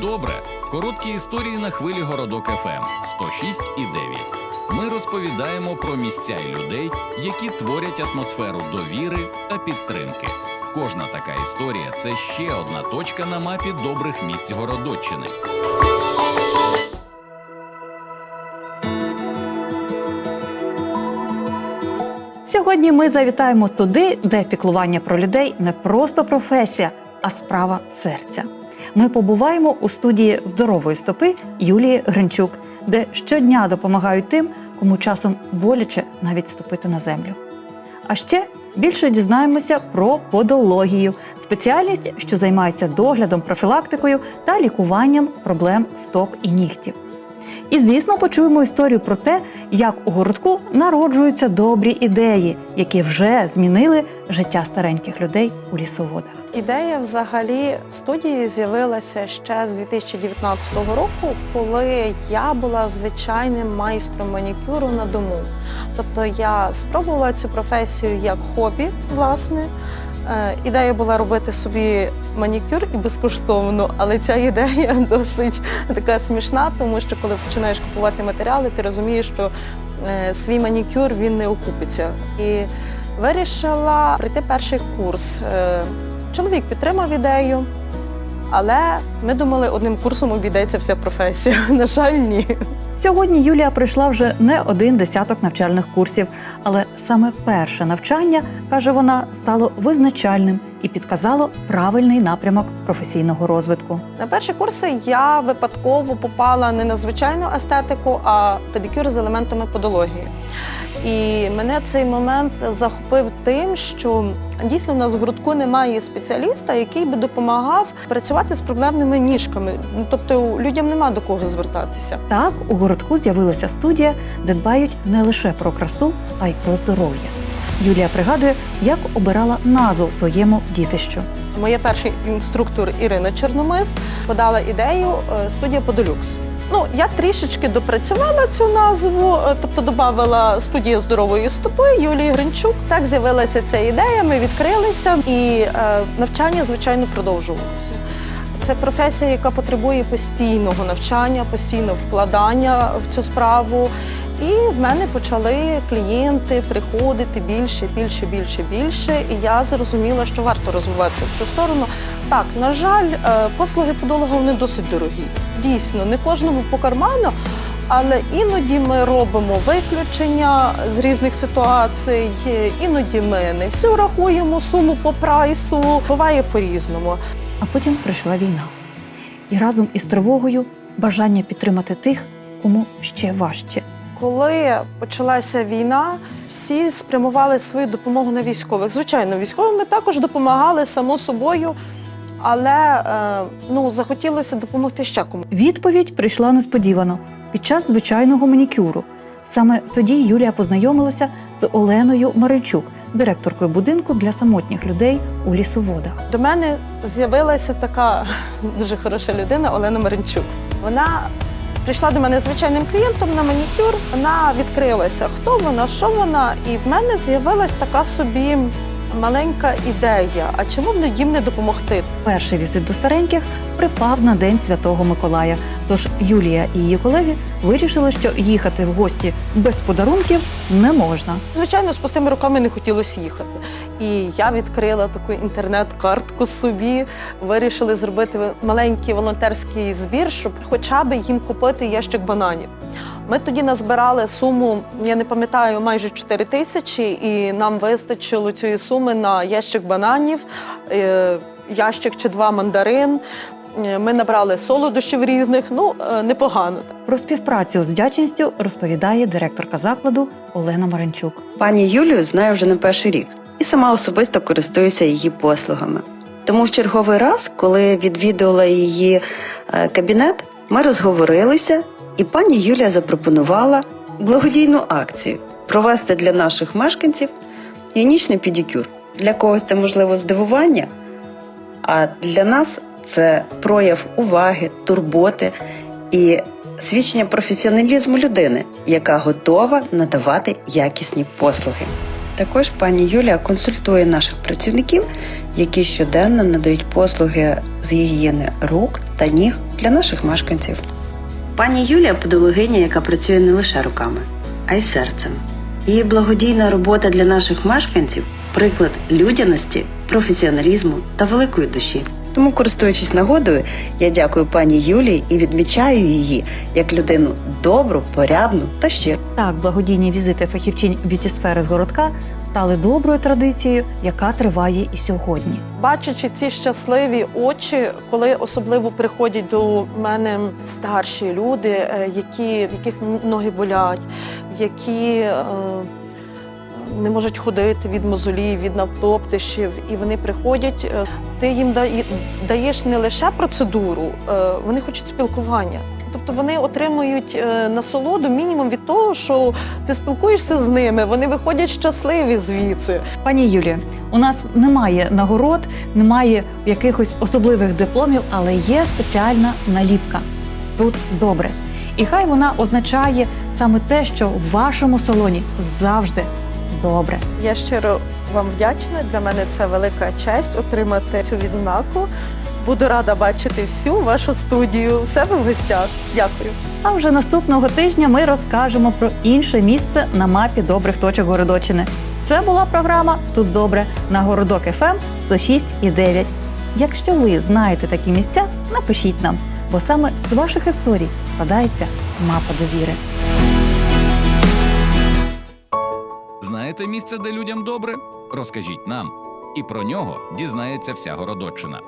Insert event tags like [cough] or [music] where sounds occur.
Добре, короткі історії на хвилі Городок ФМ 106 і 9. Ми розповідаємо про місця і людей, які творять атмосферу довіри та підтримки. Кожна така історія це ще одна точка на мапі добрих місць Городоччини. Сьогодні ми завітаємо туди, де піклування про людей не просто професія, а справа серця. Ми побуваємо у студії здорової стопи Юлії Гринчук, де щодня допомагають тим, кому часом боляче навіть ступити на землю. А ще більше дізнаємося про подологію, спеціальність, що займається доглядом, профілактикою та лікуванням проблем стоп і нігтів. І, звісно, почуємо історію про те, як у городку народжуються добрі ідеї, які вже змінили життя стареньких людей у лісоводах. Ідея взагалі студії з'явилася ще з 2019 року, коли я була звичайним майстром манікюру на дому. Тобто я спробувала цю професію як хобі, власне. Е, Ідея була робити собі манікюр і безкоштовно, але ця ідея [laughs] досить така смішна, тому що коли починаєш купувати матеріали, ти розумієш, що е, свій манікюр він не окупиться. І вирішила пройти перший курс. Е, Чоловік підтримав ідею, але ми думали, одним курсом обійдеться вся професія. [laughs] На жаль, ні. Сьогодні Юлія пройшла вже не один десяток навчальних курсів, але саме перше навчання, каже вона, стало визначальним і підказало правильний напрямок професійного розвитку. На перші курси я випадково попала не на звичайну естетику, а педикюр з елементами подології. І мене цей момент захопив тим, що дійсно в нас в грудку немає спеціаліста, який би допомагав працювати з проблемними ніжками. Ну, Тобто людям нема до кого звертатися. Так, у городку з'явилася студія, де дбають не лише про красу, а й про здоров'я. Юлія пригадує, як обирала назву своєму дітищу. Моя перший інструктор Ірина Чорномис подала ідею е, студія Подолюкс. Ну, я трішечки допрацювала цю назву, е, тобто додавала студія здорової стопи Юлії Гринчук. Так з'явилася ця ідея. Ми відкрилися, і е, навчання, звичайно, продовжувалося. Це професія, яка потребує постійного навчання, постійного вкладання в цю справу. І в мене почали клієнти приходити більше, більше, більше, більше. І я зрозуміла, що варто розвиватися в цю сторону. Так, на жаль, е, послуги подолога вони досить дорогі. Дійсно, не кожному по карману. Але іноді ми робимо виключення з різних ситуацій, іноді ми не всю рахуємо суму по прайсу. Буває по-різному. А потім прийшла війна. І разом із тривогою бажання підтримати тих, кому ще важче. Коли почалася війна, всі спрямували свою допомогу на військових. Звичайно, військовим ми також допомагали само собою, але е, ну захотілося допомогти ще комусь. Відповідь прийшла несподівано під час звичайного манікюру. Саме тоді Юлія познайомилася з Оленою Маричук, директоркою будинку для самотніх людей у лісоводах. До мене з'явилася така дуже хороша людина Олена Маринчук. Вона прийшла до мене звичайним клієнтом на манікюр. Вона відкрилася, хто вона, що вона, і в мене з'явилась така собі маленька ідея. А чому б їм не допомогти? Перший візит до стареньких припав на день Святого Миколая. Тож Юлія і її колеги вирішили, що їхати в гості без подарунків не можна. Звичайно, з пустими руками не хотілося їхати. І я відкрила таку інтернет-картку собі. Вирішили зробити маленький волонтерський збір, щоб хоча б їм купити ящик бананів. Ми тоді назбирали суму, я не пам'ятаю, майже 4 тисячі, і нам вистачило цієї суми на ящик бананів, е, ящик чи два мандарин. Е, Ми набрали солодощів різних, ну е, непогано. Про співпрацю з вдячністю розповідає директорка закладу Олена Маринчук. Пані Юлію знаю вже не перший рік і сама особисто користуюся її послугами. Тому в черговий раз, коли відвідувала її е, кабінет, ми розговорилися, і пані Юлія запропонувала благодійну акцію провести для наших мешканців гігієнічний педикюр. Для когось це можливо здивування, а для нас це прояв уваги, турботи і свідчення професіоналізму людини, яка готова надавати якісні послуги. Також пані Юлія консультує наших працівників, які щоденно надають послуги з гігієни рук та ніг для наших мешканців. Пані Юлія подологиня, яка працює не лише руками, а й серцем. Її благодійна робота для наших мешканців приклад людяності, професіоналізму та великої душі. Тому, користуючись нагодою, я дякую пані Юлії і відмічаю її як людину добру, порядну та щиру. Так, благодійні візити фахівчинь б'юті-сфери з городка стали доброю традицією, яка триває і сьогодні. Бачачи ці щасливі очі, коли особливо приходять до мене старші люди, е, які, в яких ноги болять, які е, не можуть ходити від мозолів, від навтоптищів, і вони приходять. е, Ти їм даєш не лише процедуру, е, вони хочуть спілкування. Тобто вони отримують е, насолоду мінімум від того, що ти спілкуєшся з ними, вони виходять щасливі звідси. Пані Юлія, у нас немає нагород, немає якихось особливих дипломів, але є спеціальна наліпка. Тут добре. І хай вона означає саме те, що в вашому салоні завжди добре. Я щиро вам вдячна. Для мене це велика честь отримати цю відзнаку. Буду рада бачити всю вашу студію у себе в гостях. Дякую. А вже наступного тижня ми розкажемо про інше місце на мапі добрих точок Городочини. Це була програма Тут добре на Городок ФМ 106 і 9. Якщо ви знаєте такі місця, напишіть нам, бо саме з ваших історій складається мапа довіри. Знаєте місце, де людям добре? Розкажіть нам. І про нього дізнається вся Городоччина.